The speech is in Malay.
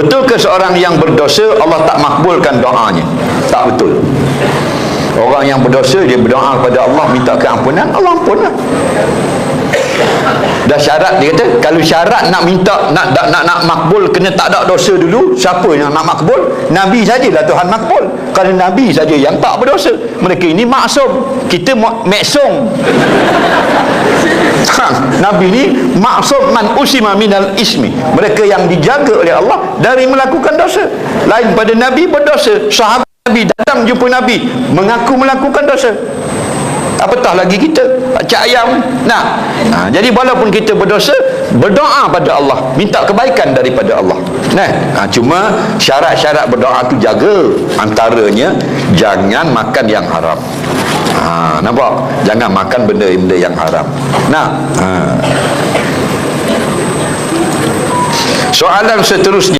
betul ke seorang yang berdosa Allah tak makbulkan doanya? Tak betul. Orang yang berdosa dia berdoa kepada Allah minta keampunan Allah ampunlah. Dah syarat dia kata kalau syarat nak minta nak nak nak, nak makbul kena tak ada dosa dulu siapa yang nak makbul? Nabi sajalah Tuhan makbul. Kerana nabi saja yang tak berdosa. Mereka ini maksum. Kita maksum ha, nabi ni maksum man usima minal ismi. Mereka yang dijaga oleh Allah dari melakukan dosa. Lain pada nabi berdosa. Sahabat nabi datang jumpa nabi mengaku melakukan dosa. Apatah lagi kita? Cak ayam. Nah. Ha, jadi walaupun kita berdosa berdoa pada Allah. Minta kebaikan daripada Allah. Nah ha, cuma syarat-syarat berdoa tu jaga. Antaranya jangan makan yang haram. Ha, nampak? Jangan makan benda-benda yang haram. Nah ha. soalan seterusnya